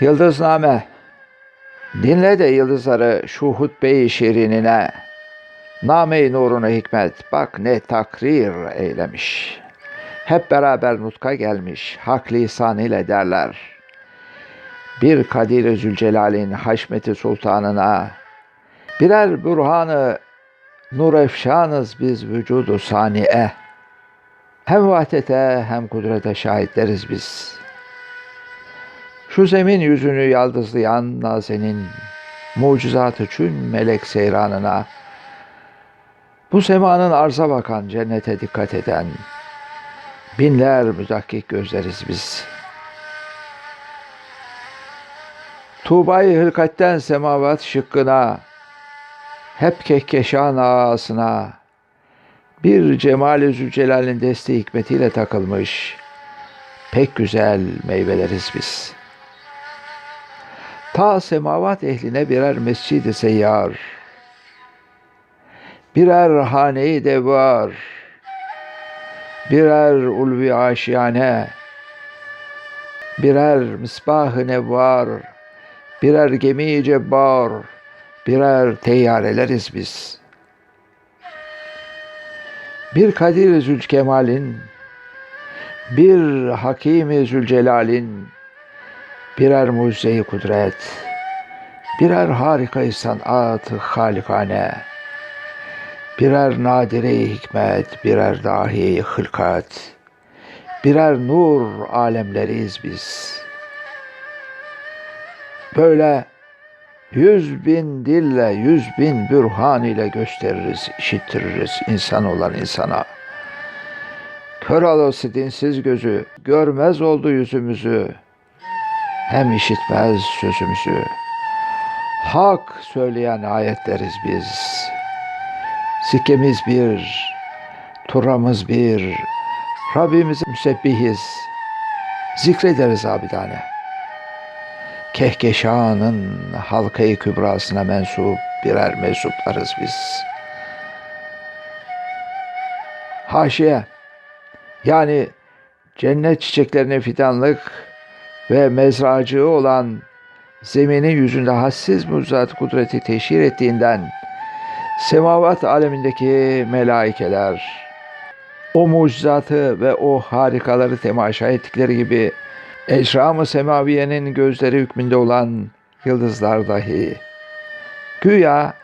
Yıldızname Dinle de yıldızları şu hutbe-i şirinine. Name-i nuruna hikmet bak ne takrir eylemiş. Hep beraber nutka gelmiş, hak lisan ile derler. Bir Kadir-i Zülcelal'in haşmeti sultanına, birer bürhanı nur efşanız biz vücudu saniye. Hem vahdete hem kudrete şahitleriz biz.'' Şu zemin yüzünü yaldızlayan nazenin mucizatı çün melek seyranına, bu semanın arza bakan cennete dikkat eden binler müdakkik gözleriz biz. Tuğbayı hılkatten semavat şıkkına, hep kehkeşan ağasına, bir Cemali Zülcelal'in desteği hikmetiyle takılmış, pek güzel meyveleriz biz.'' Ta semavat ehline birer mescid-i seyyar, birer hane-i devar, birer ulvi aşiyane, birer misbah-ı nevvar, birer gemi-i cebbar, birer teyyareleriz biz. Bir Kadir-i Zülkemal'in, bir Hakim-i Zülcelal'in, birer mucize-i kudret, birer harika-i sanat-ı halikane, birer nadire-i hikmet, birer dahi hılkat, birer nur alemleriyiz biz. Böyle yüz bin dille, yüz bin bürhan ile gösteririz, işittiririz insan olan insana. Kör olası dinsiz gözü, görmez oldu yüzümüzü, hem işitmez sözümüzü. Hak söyleyen ayetleriz biz. Sikkemiz bir, turamız bir, Rabbimizi müsebbihiz. Zikrederiz abidane. Kehkeşanın halkayı kübrasına mensup birer mensuplarız biz. Haşiye, yani cennet çiçeklerine fidanlık, ve mezracığı olan zeminin yüzünde hassiz mucizat kudreti teşhir ettiğinden semavat alemindeki melaikeler o mucizatı ve o harikaları temaşa ettikleri gibi eşram-ı semaviyenin gözleri hükmünde olan yıldızlar dahi güya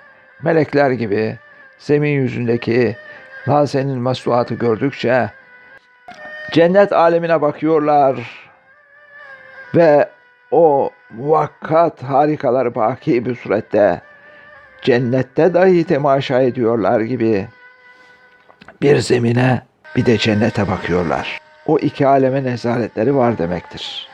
melekler gibi zemin yüzündeki nazenin masnuatı gördükçe cennet alemine bakıyorlar ve o muvakkat harikaları baki bir surette cennette dahi temaşa ediyorlar gibi bir zemine bir de cennete bakıyorlar. O iki aleme nezaretleri var demektir.